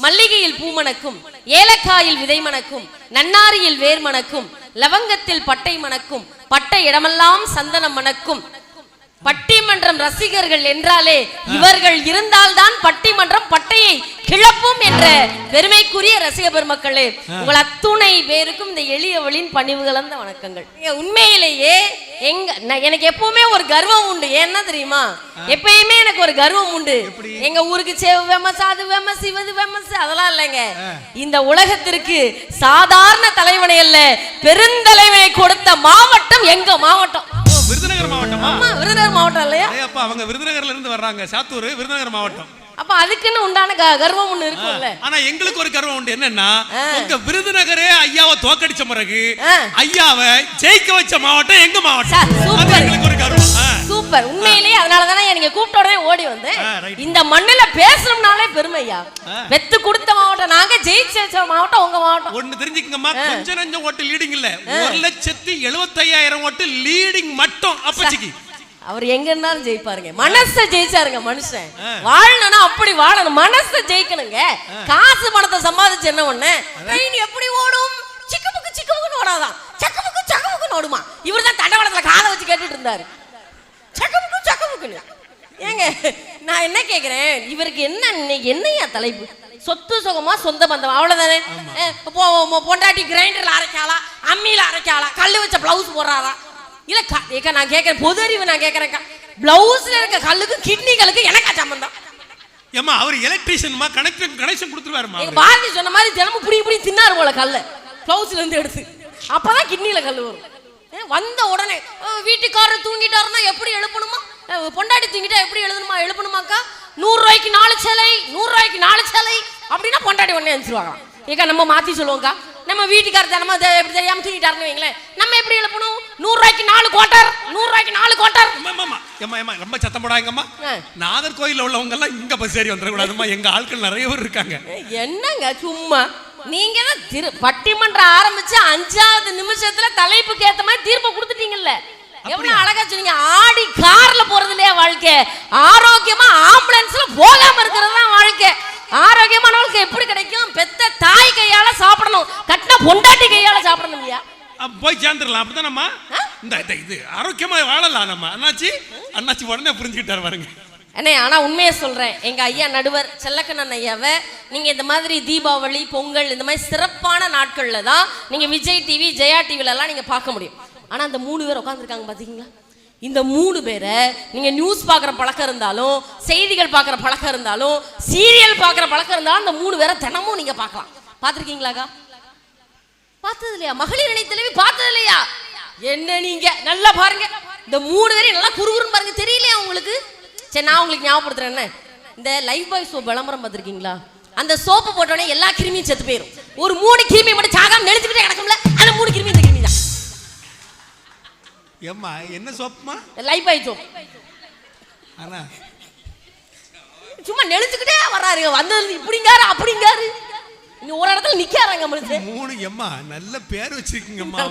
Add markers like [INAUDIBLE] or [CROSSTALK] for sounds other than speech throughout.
மல்லிகையில் பூமணக்கும் ஏலக்காயில் விதை மணக்கும் நன்னாரியில் வேர் மணக்கும் லவங்கத்தில் பட்டை மணக்கும் பட்டை இடமெல்லாம் சந்தனம் மணக்கும் பட்டிமன்றம் ரசிகர்கள் என்றாலே இவர்கள் இருந்தால்தான் பட்டிமன்றம் பட்டையை கிளப்பும் என்ற பெருமைக்குரிய ரசிக பெருமக்களே உங்கள் அத்துணை பேருக்கும் இந்த எளியவளின் பணிவு கலந்த வணக்கங்கள். உண்மையிலேயே எங்க எனக்கு எப்பவுமே ஒரு கர்வம் உண்டு. ஏன்னா தெரியுமா? எப்பயுமே எனக்கு ஒரு கர்வம் உண்டு. எங்க ஊருக்கு சேவு ஃபேமஸ் அது ஃபேமஸ் இவது ஃபேமஸ் அதெல்லாம் இல்லைங்க. இந்த உலகத்திற்கு சாதாரண தலைவனை அல்ல பெருந்தலைவனை கொடுத்த மாவட்டம் எங்க மாவட்டம்? விருதுநகர் மாவட்டமா? விருதுநகர் மாவட்டம் இல்லையா? அப்பா அவங்க விருதுநகர்ல இருந்து வர்றாங்க. சாத்தூர் விருதுநகர் மாவட்டம். அப்ப அதுக்குன்னு உண்டான கர்வம் ஒண்ணு இருக்கும்ல. ஆனா எங்களுக்கு ஒரு கர்வம் உண்டு. என்னன்னா உங்க விருதுநகரே ஐயாவை தோக்கடிச்ச பிறகு. ஐயாவை ஜெயிக்க வச்ச மாவட்டம் எங்க மாவட்டம்? சூப்பர். எங்களுக்கு ஒரு கர்வம். சூப்பர். உண்மையிலேயே அதனால தானே நீங்க கூப்பிட்ட உடனே ஓடி வந்தேன். இந்த மண்ணுல பேசணும்னாலே பெருமையா. வெத்து கொடுத்த மாவட்டம் நாங்க ஜெயிச்ச மாவட்டம் உங்க மாவட்டம். ஒண்ணு தெரிஞ்சுக்கங்கம்மா கொஞ்ச நஞ்சம் ஓட்டு லீடிங் இல்ல. ஒரு லட்சத்தி எழுபத்தையாயிரம் ஓட்டு லீடிங் மட்டும் அப்பச்சிக்கு. அவர் எங்க இருந்தாலும் ஜெயிப்பாருங்க. மனச ஜெயிச்சாருங்க மனுஷன். வாழணும்னா அப்படி வாழணும். மனச ஜெயிக்கணுங்க. காசு பணத்தை சம்பாதிச்சு என்ன ஒண்ணு? ட்ரெயின் எப்படி ஓடும்? சிக்கமுக்கு சிக்கமுக்குன்னு ஓடாதான். சக்கமுக்கு சக்கமுக்குன்னு ஓடுமா. இவர் தான் தண்டவாளத்துல காதை வச்சு கேட்டுட்டு இருந்தாரு. சக்கமுக்கு சக்கமுக்குன்னு. ஏங்க நான் என்ன கேக்குறேன்? இவருக்கு என்ன இன்னைக்கு என்னையா தலைப்பு? சொத்து சுகமா சொந்த பந்தம். அவ்வளவுதானே? பொண்டாட்டி கிரைண்டர்ல அரைக்காளா? அம்மியில அரைக்காளா? கல்லு வச்ச பிளவுஸ் போடுறாரா இல்ல ஏக்கா நான் கேட்கறேன் பொது அறிவு நான் கேட்கறேன்க்கா. பிளவுஸ்ல இருக்க கல்லுக்கு கிட்னிகளுக்கு எனக்கா சம்பந்தம். ஏமா அவர் எலக்ட்ரீஷியன்மா கனெக்ஷன் கனெக்ஷன் கொடுத்துருவாருமா பாரதி சொன்ன மாதிரி தினமும் புடி புடி தின்னாரு போல கல்ல. பிளவுஸ்ல இருந்து எடுத்து. அப்பதான் கிட்னில கல் வரும். வந்த உடனே வீட்டுக்காரர் தூங்கிட்டாருன்னா எப்படி எழுப்பணுமா? பொண்டாட்டி தூங்கிட்டா எப்படி எழுதணுமா? எழுப்பணுமாக்கா? நூறு ரூபாய்க்கு நாலு சேலை நூறு ரூபாய்க்கு நாலு சேலை அப்படின்னா பொண்டாட்டி உடனே அனுப்பிச்சிருவாங்க ஏக்கா நம்ம மாத்தி சொல்லுவோம்க்கா. நம்ம வீட்டுக்காரர் தினமா தெ- எப்படி தெரியாம தூங்கிட்டாருன்னு வைங்களேன். நம்ம எப்படி எழுப்பணும்? நூறு ரூபாய்க்கு நாலு கோட்டர் நூறு ரூபாய்க்கு நாலு. ஏம்மா, ஏம்மா, ரொம்ப சத்தம் போடாங்கம்மா. நாகர்கோயில்ல உள்ளவங்க எல்லாம் இங்க பஸ் ஏறி வந்துடக்கூடாதும்மா. எங்க ஆட்கள் நிறைய பேர் இருக்காங்க. என்னங்க சும்மா. நீங்க தான் திரு பட்டிமன்றம் ஆரம்பிச்சு அஞ்சாவது நிமிஷத்துல தலைப்புக்கு ஏத்த மாதிரி தீர்ப்பு கொடுத்துட்டீங்கல்ல. எவ்வளவு அழகா சொன்னீங்க. ஆடி கார்ல இல்லையா வாழ்க்கை? ஆரோக்கியமா ஆம்புலன்ஸ்ல போகாம இருக்கிறது தான் வாழ்க்கை. ஆரோக்கியமான வாழ்க்கை எப்படி கிடைக்கும்? பெத்த தாய் கையால சாப்பிடணும். கட்டின பொண்டாட்டி கையால சாப்பிடணும் இல்லையா? போய் சேர்ந்துடலாம். அப்படிதானம்மா இந்த இந்த இது ஆரோக்கியமா வாழலாம் நம்ம. அண்ணாச்சி? அண்ணாச்சி உடனே புரிஞ்சுக்கிட்டாரு பாருங்க. அண்ணே ஆனா உண்மையை சொல்றேன். எங்க ஐயா நடுவர் செல்லக்கண்ணன் ஐயாவை நீங்க இந்த மாதிரி தீபாவளி பொங்கல் இந்த மாதிரி சிறப்பான நாட்கள்ல தான் நீங்க விஜய் டிவி ஜெயா டிவில எல்லாம் நீங்க பார்க்க முடியும். ஆனா அந்த மூணு பேர் உட்காந்துருக்காங்க பாத்தீங்களா? இந்த மூணு பேரை நீங்க நியூஸ் பார்க்குற பழக்கம் இருந்தாலும் செய்திகள் பார்க்குற பழக்கம் இருந்தாலும் சீரியல் பார்க்குற பழக்கம் இருந்தாலும் அந்த மூணு பேரை தினமும் நீங்க பார்க்கலாம். பார்த்துருக்கீங்களாக்கா? பார்த்தது இல்லையா மகளிர் இணை பார்த்தது இல்லையா என்ன நீங்க? நல்லா பாருங்க. இந்த மூணு பேரையும் நல்லா குறுகுறுன்னு பாருங்க. தெரியலையா உங்களுக்கு? சரி நான் உங்களுக்கு ஞாபகப்படுத்துறேன் என்ன? இந்த லைஃப் பாய் சோப் விளம்பரம் பார்த்துருக்கீங்களா? அந்த சோப்பு போட்டோடனே எல்லா கிருமியும் செத்து போயிடும் ஒரு மூணு கிருமி மட்டும் சாகாம நெளிச்சுக்கிட்டே கிடக்கும்ல அந்த மூணு கிருமி ஏம்மா என்ன சோப்புமா? லைஃப் பாய் சோப் ஆனா சும்மா நெளிச்சுக்கிட்டே வர்றாரு. வந்தது இப்படிங்காரு அப்படிங்காரு. இன்னும் ஒரு இடத்துல நிக்காராங்க மனுஷன் மூணு எம்மா நல்ல பேர் வச்சிருக்கீங்கம்மா.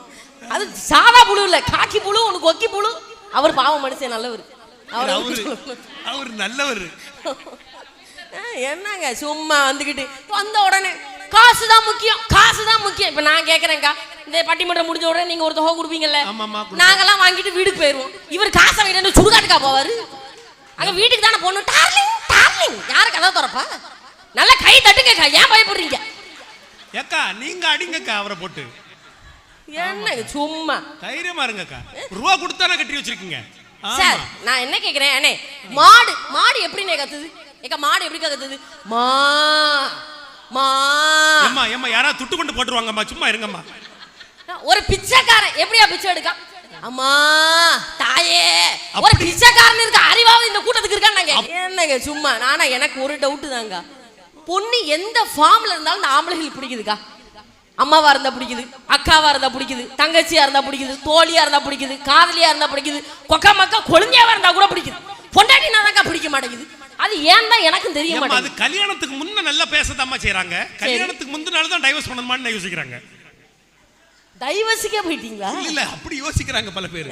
[LAUGHS] அது சாதா புழு இல்ல காக்கி புழு உனக்கு ஒக்கி புழு. அவர் பாவம் மனுஷன் நல்லவர். அவரை அவரு நல்லவர். என்னங்க சும்மா வந்துகிட்டு வந்த உடனே காசு தான் முக்கியம். காசு தான் முக்கியம். இப்ப நான் கேக்குறேன்க்கா. இந்த பட்டிமன்றம் முடிஞ்ச உடனே நீங்க ஒரு தொகை கொடுப்பீங்கல்ல. நாங்கெல்லாம் வாங்கிட்டு வீட்டுக்கு போயிருவோம். இவர் காசை வாங்கிட்டு சுடுகாட்டுக்கா போவாரு? அங்க வீட்டுக்கு தானே போகணும்? டார்லிங் டார்லிங் யாரு கதை திறப்பா? நல்லா கை தட்டுங்கக்கா. ஏன் பயப்படுறீங்க? ஏக்கா நீங்க அடிங்கக்கா அவரை போட்டு. என்னங்க சும்மா. தைரியமா இருங்கக்கா. ரூபா கொடுத்தானே கட்டி வச்சிருக்கீங்க. சார் நான் என்ன கேக்குறேன்? அண்ணே மாடு மாடு எப்படிண்ணே கத்துது? ஏக்கா மாடு எப்படி கத்துது? மா. மா ஏம்மா ஏம்மா யாராவது துட்டு கொண்டு போட்டுருவாங்கம்மா சும்மா இருங்கம்மா. ஒரு பிச்சைக்காரன் எப்படியா பிச்சை எடுக்கா அம்மா தாயே. ஒரு பிச்சைக்காரன் இருக்க அறிவாவது இந்த கூட்டத்துக்கு இருக்கான்னு என்னங்க சும்மா? நானா எனக்கு ஒரு டவுட் தாங்க. பொண்ணு எந்த ஃபார்ம்ல இருந்தாலும் இந்த ஆம்பளைகள் பிடிக்குதுக்கா? அம்மாவா இருந்தா பிடிக்குது அக்காவா இருந்தா பிடிக்குது தங்கச்சியா இருந்தா பிடிக்குது தோழியா இருந்தா பிடிக்குது காதலியா இருந்தா பிடிக்குது கொக்கா மக்கா கொழுந்தியாவா இருந்தா கூட பிடிக்குது. பொண்டாட்டினா தான்க்கா பிடிக்க மாட்டேங்குது? அது ஏன் தான் எனக்கும் தெரிய ஏம்மா, அது மாட்டேங்குது. கல்யாணத்துக்கு முன்ன நல்லா பேசத்தாம்மா செய்றாங்க. கல்யாணத்துக்கு முந்தினால தான் டைவர்ஸ் பண்ணணுமான்னு யோசிக்கிறாங்க. டைவர்ஸுக்கே போயிட்டீங்களா? இல்ல அப்படி யோசிக்கிறாங்க பல பேர்?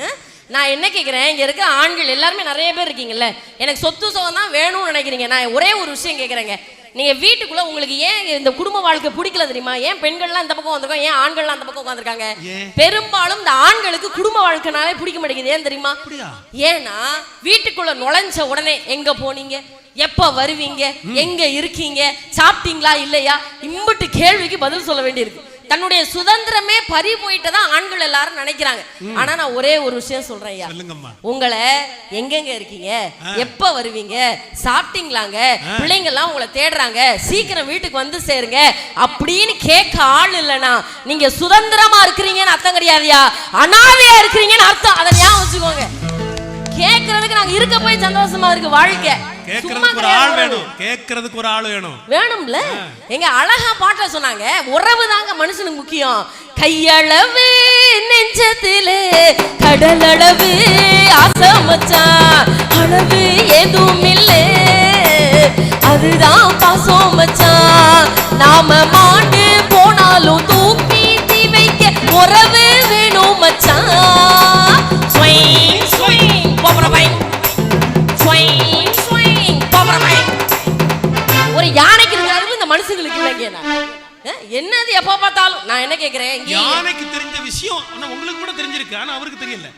நான் என்ன கேட்குறேன் இங்க இருக்க ஆண்கள் எல்லாருமே நிறைய பேர் இருக்கீங்கல்ல. எனக்கு சொத்து சுகம் தான் வேணும்னு நினைக்கிறீங்க. நான் ஒரே ஒரு விஷயம் கேட்குறேங்க நீங்க வீட்டுக்குள்ள உங்களுக்கு ஏன் இந்த குடும்ப வாழ்க்கை பிடிக்கல தெரியுமா? ஏன் பெண்கள்லாம் இந்த பக்கம் வந்திருக்கோம் ஏன் ஆண்கள்லாம் அந்த பக்கம் உட்காந்துருக்காங்க? பெரும்பாலும் இந்த ஆண்களுக்கு குடும்ப வாழ்க்கைனாலே பிடிக்க மாட்டேங்குது. ஏன் தெரியுமா? ஏன்னா வீட்டுக்குள்ள நுழைஞ்ச உடனே எங்க போனீங்க? எப்ப வருவீங்க? எங்க இருக்கீங்க? சாப்பிட்டீங்களா இல்லையா? இம்புட்டு கேள்விக்கு பதில் சொல்ல வேண்டியிருக்கு. தன்னுடைய சுதந்திரமே பறி போயிட்டதா ஆண்கள் எல்லாரும் நினைக்கிறாங்க. ஆனா நான் ஒரே ஒரு விஷயம் சொல்றேன் ஐயா. உங்களை எங்கெங்க இருக்கீங்க? எப்ப வருவீங்க? சாப்பிட்டீங்களாங்க? பிள்ளைங்க எல்லாம் உங்களை தேடுறாங்க. சீக்கிரம் வீட்டுக்கு வந்து சேருங்க. அப்படின்னு கேட்க ஆள் இல்லனா நீங்க சுதந்திரமா இருக்கிறீங்கன்னு அர்த்தம் கிடையாதுயா? அனாதையா இருக்கிறீங்கன்னு அர்த்தம். அதை ஞாபகம் வச்சுக்கோங்க. கேட்கறதுக்கு நாங்க இருக்க போய் சந்தோஷமா இருக்கு வாழ்க்கை. சும்மா கேட்கறதுக்கு ஒரு ஆள் வேணும். கேட்கறதுக்கு ஒரு ஆள் வேணும். வேணும்ல? எங்க அழகா பாட்டுல சொன்னாங்க உறவு தாங்க மனுஷனுக்கு முக்கியம். கையளவு நெஞ்சத்திலே கடலளவு ஆசை மச்சான் அளவு எதுவும் இல்லை அதுதான் பாசம் மச்சான் நாம மாண்டு போனாலும் தூக்கி தீ வைக்க உறவு வேணும் மச்சான் இல்லைங்க என்னது எப்ப பார்த்தாலும்? நான் என்ன கேக்குறேன்? இங்கே யானைக்கு தெரிஞ்ச விஷயம் ஆனா உங்களுக்கு கூட தெரிஞ்சிருக்கு ஆனா அவருக்கு தெரியல.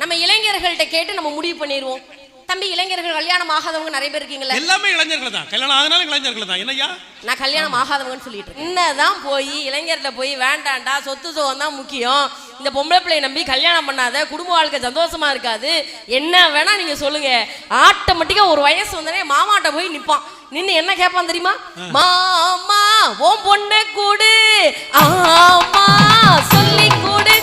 நம்ம இளைஞர்கள்ட்ட கேட்டு நம்ம முடிவு பண்ணிடுவோம். தம்பி இளைஞர்கள் கல்யாணம் ஆகாதவங்க நிறைய பேர் இருக்கீங்களே எல்லாமே இளைஞர்கள் தான். கல்யாணம் ஆகினாலும் இளைஞர்கள் தான். என்னய்யா? நான் கல்யாணம் ஆகாதவங்கன்னு சொல்லிட்டு இருக்கேன். என்னதான் போய் இளைஞர்கிட்ட போய் வேண்டாண்டா சொத்து சுகம் தான் முக்கியம். இந்த பொம்பளை பிள்ளைய நம்பி கல்யாணம் பண்ணாத குடும்ப வாழ்க்கை சந்தோஷமா இருக்காது. என்ன வேணா நீங்க சொல்லுங்க. ஆட்டோமேட்டிக்கா ஒரு வயசு வந்தனே மாமாட்ட போய் நிப்பான். நின்னு என்ன கேட்பான் தெரியுமா? மாமா உன் பொண்ணை கூடு. ஆமா சொல்லி கூடு.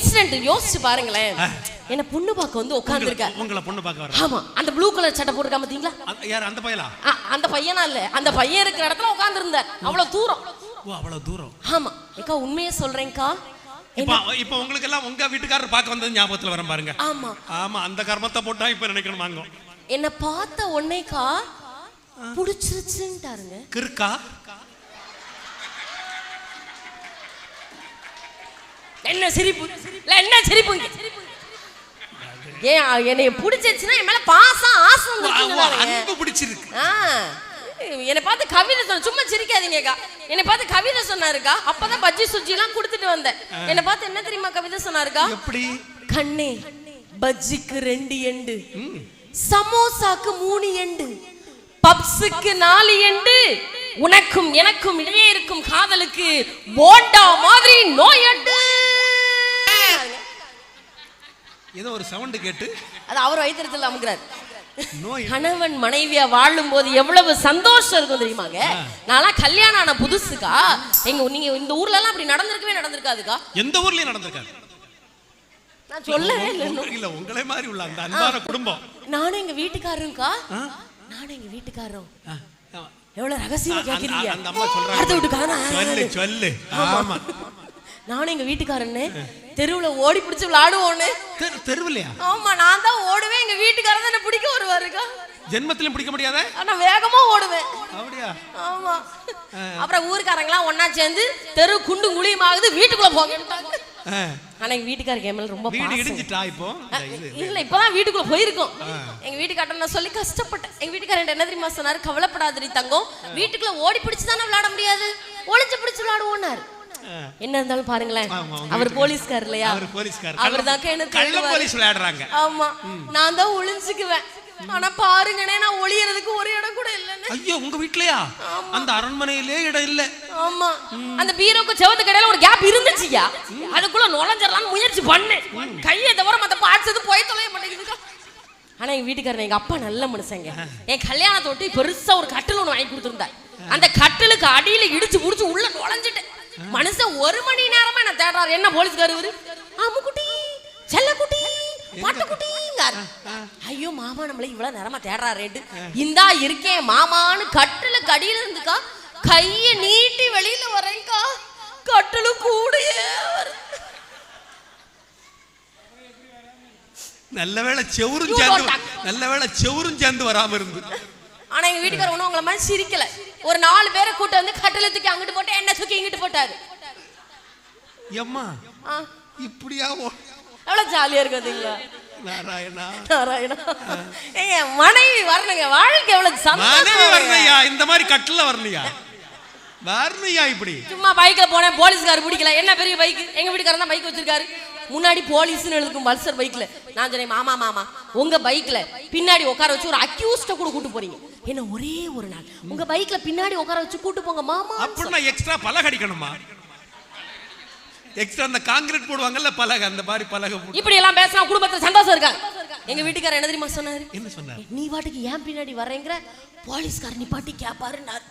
இன்சிடென்ட் யோசிச்சு பாருங்களேன். என்ன பொண்ணு பார்க்க வந்து உட்கார்ந்துருக்க? உங்களை பொண்ணு பார்க்க வர ஆமா அந்த ப்ளூ கலர் சட்டை போட்டுருக்கா பாத்தீங்களா யார் அந்த பயலா? ஆ, அந்த பையனா இல்ல. அந்த பையன் இருக்கிற இடத்துல உட்கார்ந்துருந்தார் அவ்வளவு தூரம். ஓ அவ்வளவு தூரம். ஆமா. ஏக்கா உண்மையை சொல்றேன்க்கா. இப்ப இப்ப உங்களுக்கு எல்லாம் உங்க வீட்டுக்காரர் பார்க்க வந்தது ஞாபகத்துல வர பாருங்க. ஆமா. ஆமா அந்த கர்மத்தை போட்டா இப்ப நினைக்கணும் வாங்க. என்ன பார்த்த உடனேக்கா புடிச்சிருச்சுன்ட்டாருங்க. கிறுக்கா? என்ன சிரிப்பு? இல்ல என்ன சிரிப்பு? ஏன் என்னை பிடிச்சிருச்சுன்னா என் மேல பாசம் ஆசை பிடிச்சிருக்கு. ஆ, என்னை பார்த்து கவிதை சொன்ன சும்மா சிரிக்காதீங்கக்கா. என்னை பார்த்து கவிதை சொன்னாருக்கா. அப்பதான் பஜ்ஜி சுஜி எல்லாம் கொடுத்துட்டு வந்தேன். என்னை பார்த்து என்ன தெரியுமா கவிதை சொன்னாருக்கா? எப்படி? கண்ணே பஜ்ஜிக்கு ரெண்டு எண்டு சமோசாக்கு மூணு எண்டு பப்ஸுக்கு நாலு எண்டு உனக்கும் எனக்கும் இடையே இருக்கும் காதலுக்கு போண்டா மாதிரி நோயண்டு ஏதோ ஒரு சவுண்ட் கேட்டு அது அவர் வைத்திருத்தல் அமுகிறார் கணவன் மனைவியா வாழும் போது எவ்வளவு சந்தோஷம் இருக்கும் தெரியுமாங்க நான்லாம் கல்யாணம் ஆன புதுசுக்கா? எங்க நீங்க இந்த ஊர்ல எல்லாம் அப்படி நடந்திருக்கவே நடந்திருக்காதுக்கா? எந்த ஊர்லயும் நடந்திருக்காது. நான் சொல்லவே இல்லை உங்களே மாதிரி உள்ள அந்த அன்பான குடும்பம். நானும் எங்க வீட்டுக்காரருக்கா ஆ? நானும் எங்க வீட்டுக்காரரும். எவ்வளவு ரகசியமா கேக்குறீங்க. அந்த அம்மா சொல்றாங்க. அடுத்த வீட்டுக்காரனா சொல்லு சொல்லு. ஆமா. நானும் எங்க வீட்டுக்காரன்னு தெருவுல ஓடி பிடிச்சு விளையாடுவோன்னு. தெரு தெருவில்லையா? ஆமா நான் தான் ஓடுவேன். எங்க வீட்டுக்காரர் தான் என்ன பிடிக்க வருவாருக்கா. ஜென்மத்திலும் பிடிக்க முடியாத? ஆனா வேகமா ஓடுவேன். அப்படியா? ஆமா. அப்புறம் ஊருக்காரங்களாம் ஒண்ணா சேர்ந்து தெரு குண்டும் குழியும் ஆகுது வீட்டுக்குள்ள ஆ. ஆனா எங்க வீட்டுக்காரருக்கு என் மேல ரொம்ப வீடு. இடிஞ்சிட்டா இப்போ. இல்ல இப்பதான் வீட்டுக்குள்ள போயிருக்கோம். எங்க வீட்டுக்காரர் நான் சொல்லி கஷ்டப்பட்டேன். எங்க வீட்டுக்காரர் என்ன தெரியுமா சொன்னாரு? கவலைப்படாதடி தங்கம். வீட்டுக்குள்ள ஓடி பிடிச்சு தானே விளையாட முடியாது. ஒளிஞ்சு பிடிச்சு விளையாடுவோம்னாரு என்ன இருந்தாலும் பாருங்களேன். அவர். போலீஸ்கார் இல்லையா? அவர் போலீஸ்கார். அவர் தான் எனக்கு கள்ள. போலீஸ் விளையாடுறாங்க. ஆமா. நான் தான் ஒளிஞ்சுக்குவேன். ஆனா பாருங்கண்ணே நான் ஒளியறதுக்கு ஒரு இடம் கூட இல்லைன்னு. ஐயோ உங்க வீட்லயா? அந்த அரண்மனையிலே இடம் இல்ல. ஆமா. அந்த பீரோக்கு செவத்து கடையில ஒரு கேப் இருந்துச்சுயா? அதுக்குள்ள நுழைஞ்சிடலாம்னு முயற்சி பண்ணேன் கையை தவிர மத்த பார்ட்ஸ் எதுவும் போய் தொலைய மாட்டேங்குதுக்கா. ஆனா எங்க வீட்டுக்காரர் எங்க அப்பா நல்ல மனுஷங்க. என் கல்யாணத்தை ஒட்டி பெருசா ஒரு கட்டில் ஒண்ணு வாங்கி கொடுத்துருந்தார். அந்த கட்டிலுக்கு அடியில இடிச்சு புடிச்சு உள்ள நுழைஞ்சிட்டேன். மனுஷன் ஒரு மணி நேரமா என்ன தேடுறாரு. என்ன போலீஸ்காரர் இவரு? ஆமுக்குட்டி செல்லக்குட்டி பாட்டுக்குட்டிங்காரு ஐயோ மாமா நம்மள இவ்வளவு நேரமா தேடுறாரேட்டு இந்தா இருக்கேன் மாமான்னு கட்டிலுக்கு அடியில இருந்துக்கா. கைய நீட்டி வெளியில வரேன்க்கா. கட்டிலு கூடயே நல்ல வேளை செவுரும் சேர்ந்து. நல்ல வேளை செவுரும் சேர்ந்து வராம இருந்து. ஆனா எங்க வீட்டுக்காரர் ஒண்ணும் உங்களை மாதிரி சிரிக்கல. ஒரு நாலு பேரை கூட்ட வந்து கட்டில தூக்கி அங்கிட்டு போட்டு என்ன தூக்கி இங்கிட்டு போட்டாரு. எம்மா இப்படியா எவ்வளவு ஜாலியா இருக்கு பாத்தீங்களா? நாராயணா. நாராயணா. ஏங்க மனைவி வரணுங்க. வாழ்க்கை எவ்வளவு சந்தோஷம் வரணையா இந்த மாதிரி கட்டில வரணையா வரணையா இப்படி. சும்மா பைக்ல போனேன் போலீஸ்கார் பிடிக்கல. என்ன பெரிய பைக் எங்க வீட்டுக்காரர் தான் பைக் வச்சிருக்காரு. முன்னாடி போலீஸ்னு எழுதுக்கும் பல்சர் பைக்ல நான் சொன்னேன் மாமா மாமா உங்க பைக்ல பின்னாடி உட்கார வச்சு ஒரு அக்யூஸ்ட கூட கூட்டு போறீங்க. என்ன ஒரே ஒரு நாள். உங்க பைக்ல பின்னாடி உட்கார வச்சு கூட்டு போங்க மாமா. அப்படின்னா எக்ஸ்ட்ரா பலகை அடிக்கணுமா? எக்ஸ்ட்ரா அந்த காங்கிரீட் போடுவாங்கல்ல பலகை அந்த மாதிரி பலகை இப்படி எல்லாம் பேசினா குடும்பத்துல சந்தோஷம் இருக்காங்க எங்க வீட்டுக்காரர் என்ன தெரியுமா சொன்னாரு? என்ன சொன்னார்? நீ பாட்டுக்கு ஏன் பின்னாடி வர்றேங்கிற? போலீஸ்கார் நீ பாட்டி கேப்பாருன்னாரு.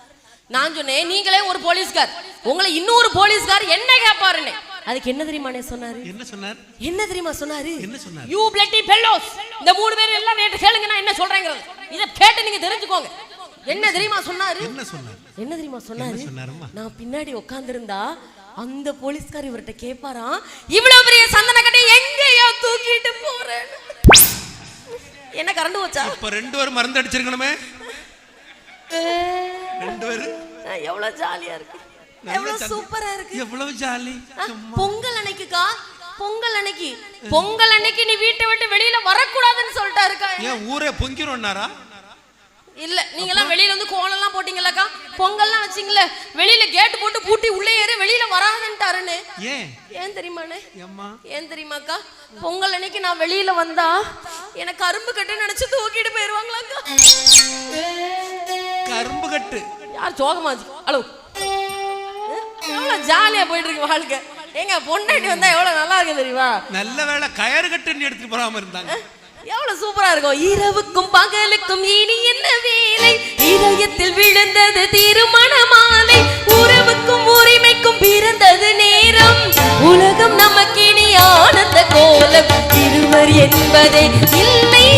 நான் சொன்னேன் நீங்களே ஒரு போலீஸ்கார். உங்களை இன்னொரு போலீஸ்கார் என்ன கேப்பாருன்னு. அதுக்கு என்ன தெரியுமானே சொன்னாரு? என்ன சொன்னார்? என்ன தெரியுமா சொன்னாரு? என்ன சொன்னாரு? யூ பிளட்டி பெல்லோஸ் இந்த மூணு பேர் எல்லாம் நேற்று கேளுங்க நான் என்ன சொல்றேங்கிறது. இத கேட்டு நீங்க தெரிஞ்சுக்கோங்க. என்ன தெரியுமா சொன்னாரு? என்ன சொன்னார்? என்ன தெரியுமா சொன்னாரு? நான் பின்னாடி உட்கார்ந்திருந்தா அந்த போலீஸ்கார் இவர்கிட்ட கேட்பாராம் இவ்வளவு பெரிய சந்தன கட்டை எங்கேயோ தூக்கிட்டு போறேன் என்ன கரண்டு வச்சா இப்ப ரெண்டு பேரும் மருந்து அடிச்சிருக்கணுமே. ரெண்டு பேரும் எவ்வளவு ஜாலியா இருக்கு. எவ்வளவு. சூப்பரா இருக்கு. எவ்வளவு ஜாலி. பொங்கல் அன்னைக்குக்கா? பொங்கல் அன்னைக்கு. பொங்கல் அன்னைக்கு நீ வீட்டை விட்டு வெளியில வரக்கூடாதுன்னு சொல்லிட்டாருக்கா ஏன் ஊரே பொங்கிரும்னாரா? இல்ல நீங்க எல்லாம் வெளியில வந்து கோலம் எல்லாம் போட்டீங்கல்லக்கா பொங்கல்லாம் வச்சீங்கல்ல வெளியில கேட் போட்டு பூட்டி உள்ளே ஏறி வெளியில வராதுன்ட்டாருன்னு. ஏன்? ஏன் தெரியுமாண்ணே? ஏன் தெரியுமாக்கா? பொங்கல் அன்னைக்கு நான் வெளியில வந்தா எனக்கு கரும்பு கட்டு நினைச்சு தூக்கிட்டு போயிருவாங்களாக்கா? கரும்பு கட்டு. யார் சோகமாச்சு ஹலோ. எவ்வளவு ஜாலியா போயிட்டு இருக்கு வாழ்க்கை. ஏங்க பொண்டாட்டி வந்தா எவ்வளவு நல்லா இருக்கு தெரியுமா? நல்ல வேளை கயறு கட்டுன்னு எடுத்துட்டு போறாம இருந்தாங்க. எவ்வளவு சூப்பரா இருக்கும். இரவுக்கும் பகலுக்கும் இனி என்ன வேலை? இதயத்தில் விழுந்தது திருமண மாலை உறவுக்கும் உரிமைக்கும் பிறந்தது நேரம். உலகம் நமக்கு இனி ஆனந்த கோலம். இருவர் என்பதே இல்லை.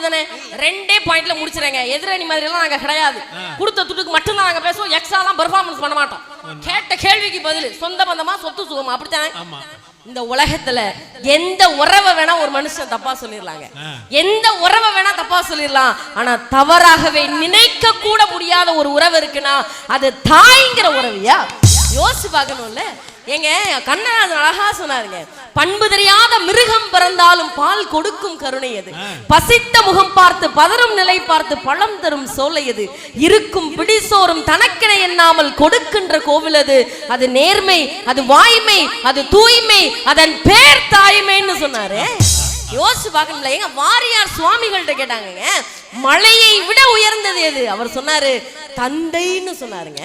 அப்படிதானே? ரெண்டே பாயிண்ட்ல முடிச்சிடுறேங்க. எதிரணி மாதிரி எல்லாம் நாங்க கிடையாது. கொடுத்த துட்டுக்கு மட்டும்தான் நாங்க பேசுவோம். எக்ஸ்ட்ராலாம் பெர்ஃபார்மன்ஸ் பண்ண மாட்டோம். கேட்ட கேள்விக்கு பதில். சொந்த பந்தமா சொத்து சுகமா? அப்படித்தானே? இந்த உலகத்துல எந்த உறவை வேணா ஒரு மனுஷன் தப்பா சொல்லிடலாங்க. எந்த உறவை வேணா தப்பா சொல்லிடலாம். ஆனா தவறாகவே நினைக்க கூட முடியாத ஒரு உறவு இருக்குன்னா அது தாய்ங்கிற உறவியா? யோசிச்சு பார்க்கணும்ல. ஏங்க கண்ணதாசன் அழகா சொன்னாருங்க பண்பு தெரியாத மிருகம் பிறந்தாலும் பால் கொடுக்கும் கருணை அது பசித்த முகம் பார்த்து பதறும் நிலை பார்த்து பழம் தரும் சோலை அது இருக்கும் பிடிசோறும் தனக்கென எண்ணாமல் கொடுக்கின்ற கோவில் அது அது நேர்மை அது வாய்மை அது தூய்மை அதன் பேர் தாய்மைன்னு சொன்னாரு. யோசிச்சு பார்க்கணும்ல ஏங்க வாரியார் சுவாமிகள்ட்ட கேட்டாங்கங்க மலையை விட உயர்ந்தது எது? அவர் சொன்னாரு தந்தைன்னு சொன்னாருங்க.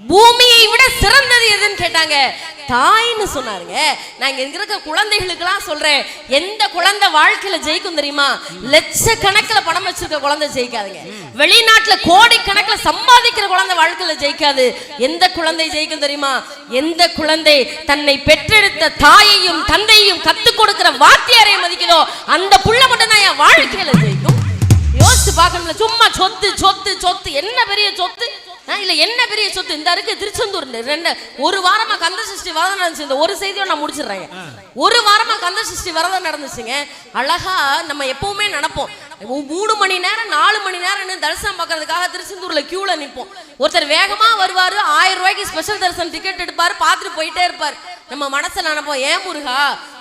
பூமியை விட சிறந்தது எதுன்னு கேட்டாங்க? தாய்ன்னு சொன்னாருங்க. நான் இங்க இருக்க குழந்தைகளுக்கெல்லாம் சொல்றேன். எந்த குழந்தை வாழ்க்கையில ஜெயிக்கும் தெரியுமா? லட்சக்கணக்கில் பணம் வச்சிருக்க குழந்தை ஜெயிக்காதுங்க. வெளிநாட்டுல கோடி கணக்குல சம்பாதிக்கிற குழந்தை வாழ்க்கையில ஜெயிக்காது. எந்த குழந்தை ஜெயிக்கும் தெரியுமா? எந்த குழந்தை தன்னை பெற்றெடுத்த தாயையும் தந்தையும் கத்து கொடுக்கிற வாத்தியாரையும் மதிக்குதோ அந்த புள்ள மட்டும் தான் என் வாழ்க்கையில ஜெயிக்கும். யோசிச்சு பார்க்கணும்ல சும்மா சொத்து சொத்து சொத்து என்ன பெரிய சொத்து? இல்ல என்ன பெரிய சொத்து? இந்த இருக்கு திருச்செந்தூர். ரெண்டு ஒரு வாரமா கந்த சஷ்டி விரதம் நடந்துச்சு இந்த ஒரு செய்தியோட நான் முடிச்சிடுறேங்க. ஒரு வாரமா கந்த சஷ்டி விரதம் நடந்துச்சுங்க. அழகா நம்ம எப்பவுமே நடப்போம் மூணு மணி நேரம் நாலு மணி நேரம் தரிசனம் பார்க்கறதுக்காக திருச்செந்தூர்ல கியூல நிப்போம். ஒருத்தர் வேகமா வருவாரு ஆயிரம் ரூபாய்க்கு ஸ்பெஷல் தரிசனம் டிக்கெட் எடுப்பாரு பார்த்துட்டு போயிட்டே இருப்பார். நம்ம மனசுல நினைப்போம் ஏன் முருகா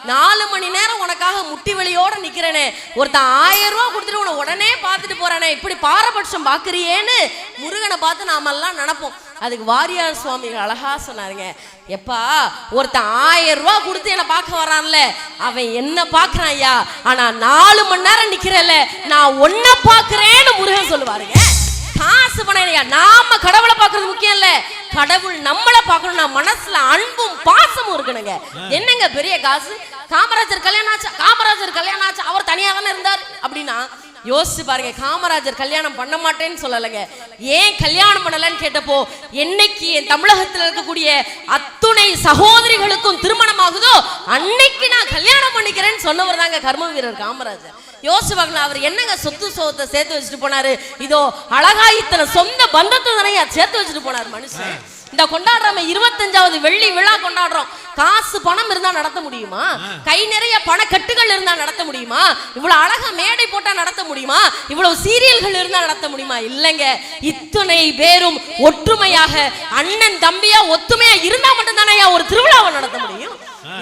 நாலு மணி நேரம் உனக்காக முட்டி வழியோட நிக்கிறேனே. ஒருத்தன் ஆயிரம் ரூபா கொடுத்துட்டு உன்னை உடனே பார்த்துட்டு போறானே. இப்படி பாரபட்சம் பாக்குறியேன்னு முருகனை பார்த்து நாமெல்லாம் நினைப்போம். அதுக்கு வாரியார் சுவாமிகள் அழகா சொன்னாருங்க. எப்பா ஒருத்தன் ஆயிரம் ரூபா கொடுத்து என்னை பார்க்க வரான்ல. அவன் என்ன பார்க்குறான் ஐயா. ஆனா நாலு மணி நேரம் நிக்கிறல நான் ஒன்ன பார்க்குறேன்னு முருகன் சொல்லுவாருங்க. காசு பணம் நாம கடவுளை பார்க்கறது முக்கியம் இல்ல கடவுள் நம்மள பார்க்கணும்னா மனசுல அன்பும் பாசமும் இருக்கணுங்க. என்னங்க பெரிய காசு? காமராஜர் கல்யாணம் ஆச்சு காமராஜர் கல்யாணம் ஆச்சு அவர் தனியா தானே இருந்தார் அப்படின்னா யோசிச்சு பாருங்க காமராஜர் கல்யாணம் பண்ண மாட்டேன்னு சொல்லலைங்க. ஏன் கல்யாணம் பண்ணலன்னு கேட்டப்போ என்னைக்கு என் தமிழகத்தில் இருக்கக்கூடிய அத்துணை சகோதரிகளுக்கும் திருமணம் ஆகுதோ அன்னைக்கு நான் கல்யாணம் பண்ணிக்கிறேன்னு சொன்னவர் தாங்க கர்ம வீரர் காமராஜர். யோசிச்சு பார்க்கலாம் அவர் என்னங்க சொத்து சோகத்தை சேர்த்து வச்சுட்டு போனாரு? இதோ அழகா இத்தனை சொந்த பந்தத்தை தானே சேர்த்து வச்சுட்டு போனார் மனுஷன். இந்த கொண்டாடுறோம் இருபத்தஞ்சாவது வெள்ளி விழா கொண்டாடுறோம். காசு பணம் இருந்தா நடத்த முடியுமா? கை நிறைய பணக்கட்டுகள் இருந்தா நடத்த முடியுமா? இவ்வளவு அழகா மேடை போட்டா நடத்த முடியுமா? இவ்வளவு சீரியல்கள் இருந்தா நடத்த முடியுமா? இல்லைங்க. இத்தனை பேரும் ஒற்றுமையாக அண்ணன் தம்பியா ஒத்துமையா இருந்தா மட்டும்தானே ஒரு திருவிழாவை நடத்த முடியும்?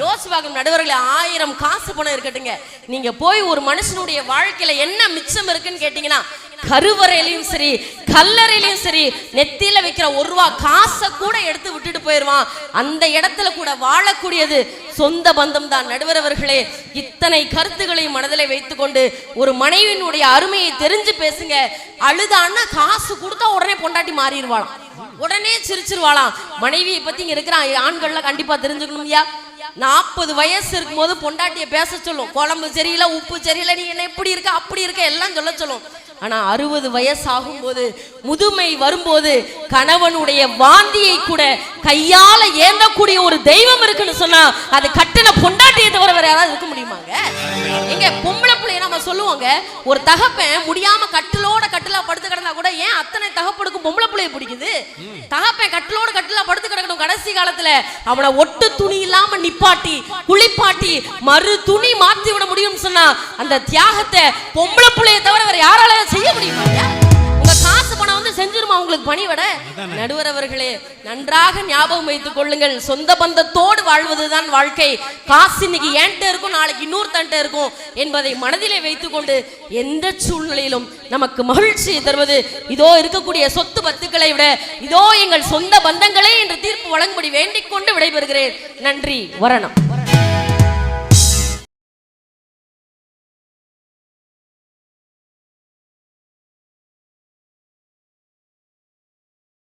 யோசிவாகம் நடுவர்களே ஆயிரம் காசு பணம் இருக்கட்டுங்க நீங்க போய் ஒரு மனுஷனுடைய வாழ்க்கையில என்ன மிச்சம் இருக்குன்னு கேட்டீங்கன்னா கருவறையிலையும் சரி கல்லறையிலையும் சரி நெத்தியில வைக்கிற ஒரு ரூபா காசை கூட எடுத்து விட்டுட்டு போயிடுவான். அந்த இடத்துல கூட வாழக்கூடியது சொந்த பந்தம் தான் நடுவரவர்களே இத்தனை கருத்துக்களை மனதில் வைத்துக்கொண்டு ஒரு மனைவியினுடைய அருமையை தெரிஞ்சு பேசுங்க. அழுதான்னா காசு கொடுத்தா உடனே பொண்டாட்டி மாறிடுவாளாம். உடனே சிரிச்சிருவாளாம். மனைவியை பத்தி இங்க இருக்கிற ஆண்கள்லாம் கண்டிப்பா தெரிஞ்சுக்கணும் ஐயா. நாற்பது வயசு இருக்கும்போது பொண்டாட்டியை பேச சொல்லும். குழம்பு சரியில்லை உப்பு சரியில்லை நீ என்ன இப்படி இருக்க அப்படி இருக்க எல்லாம் சொல்ல சொல்லும். ஆனா அறுபது வயசு ஆகும்போது முதுமை வரும்போது கணவனுடைய வாந்தியை கூட கையால ஏந்தக்கூடிய ஒரு தெய்வம் இருக்குன்னு சொன்னா அது கட்டின பொண்டாட்டியை தவிர வேற யாராவது இருக்க முடியுமாங்க? எங்க பொம்பளை பிள்ளைய நம்ம சொல்லுவோங்க ஒரு தகப்பன் முடியாம கட்டிலோட கட்டிலா படுத்து கிடந்தா கூட ஏன் அத்தனை தகப்பனுக்கும் பொம்பளை பிள்ளைய பிடிக்குது? தகப்பன் கட்டிலோட கட்டிலா படுத்து கிடக்கணும் கடைசி காலத்துல அவனை ஒட்டு துணி இல்லாம நிப்பாட்டி குளிப்பாட்டி மறு துணி மாத்தி விட முடியும்னு சொன்னா அந்த தியாகத்தை பொம்பளை பிள்ளைய தவிர வேற யாரால செய்ய முடியுமா? உங்க காசு பணம் வந்து செஞ்சிருமா உங்களுக்கு பணிவிட நடுவர் அவர்களே நன்றாக ஞாபகம் வைத்துக் கொள்ளுங்கள். சொந்த பந்தத்தோடு வாழ்வதுதான் வாழ்க்கை. காசு இன்னைக்கு ஏன்ட்ட இருக்கும் நாளைக்கு இன்னொருத்தன்ட்ட இருக்கும் என்பதை மனதிலே வைத்துக்கொண்டு எந்த சூழ்நிலையிலும் நமக்கு மகிழ்ச்சியை தருவது இதோ இருக்கக்கூடிய சொத்து பத்துக்களை விட இதோ எங்கள் சொந்த பந்தங்களே என்று தீர்ப்பு வழங்கும்படி வேண்டிக் கொண்டு விடைபெறுகிறேன். நன்றி வரணம்.